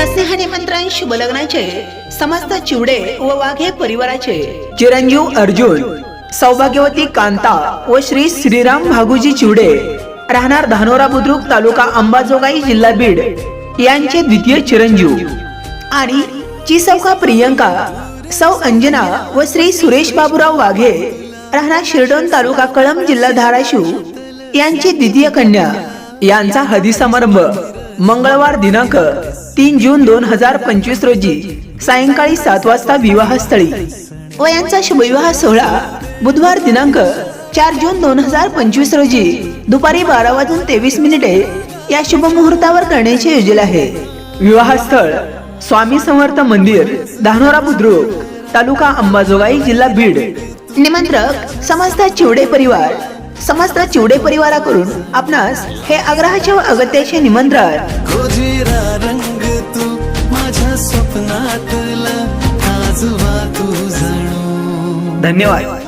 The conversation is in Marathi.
सस्नेह निमंत्रण शुभ लग्नाचे समस्त चिवडे व वाघे परिवाराचे. चिरंजीव अर्जुन सौभाग्यवती कांता व श्री श्रीराम भागुजी चिवडे. राहणार धानोरा बुद्रुक तालुका अंबाजोगाई जिल्हा बीड. यांचे द्वितीय चिरंजीव. आणि चिसौका प्रियंका सौ अंजना व श्री सुरेश बाबूराव वाघे. राहणार शिरडोन तालुका कळंब जिल्हा धाराशिव. यांची द्वितीय कन्या. यांचा हदी समारंभ. मंगळवार दिनांक तीन जून दोन हजार पंचवीस रोजी सायंकाळी सात वाजता विवाहस्थळी. व यांचा शुभविवाह सोहळा बुधवार दिनांक चार जून दोन हजार पंचवीस रोजी दुपारी बारा वाजून तेवीस मिनिटे या शुभ मुहूर्तावर करण्याचे योजले आहे. विवाहस्थळ स्वामी समर्थ मंदिर धानोरा बुद्रुक तालुका अंबाजोगाई जिल्हा बीड. निमंत्रक समस्त चिवडे परिवार. समस्त चिवडे परिवाराकडून आपणास हे आग्रहाचे व अगत्याचे निमंत्रण. रंग तू माझ्या स्वप्नातला आजवा तू जणू. धन्यवाद.